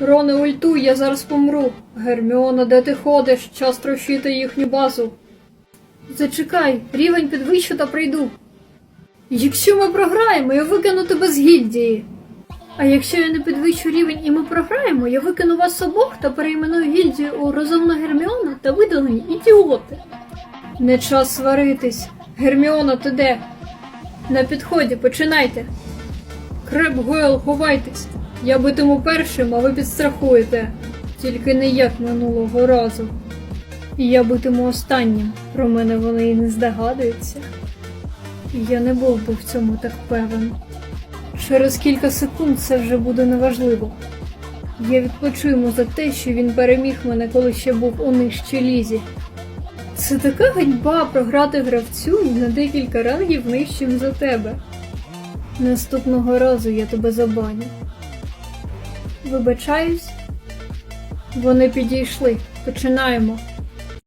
Роне, ультуй, я зараз помру. Герміона, де ти ходиш? Час трощити їхню базу. Зачекай, рівень підвищу та прийду. Якщо ми програємо, я викину тебе з гільдії. А якщо я не підвищу рівень і ми програємо, я викину вас обох та перейменую гільдію у розумна Герміона та видалені ідіоти. Не час сваритись. Герміона, ти де? На підході, починайте. Креп Гойл, ховайтесь. Я битиму першим, а ви підстрахуєте. Тільки не як минулого разу. І я битиму останнім. Про мене вони і не здогадуються. Я не був би в цьому так певен. Через кілька секунд це вже буде неважливо. Я відплачу йому за те, що він переміг мене, коли ще був у нижчій лізі. Це така ганьба програти гравцю на декілька рангів нижчим за тебе. Наступного разу я тебе забаню. Вибачаюсь. Вони підійшли. Починаємо.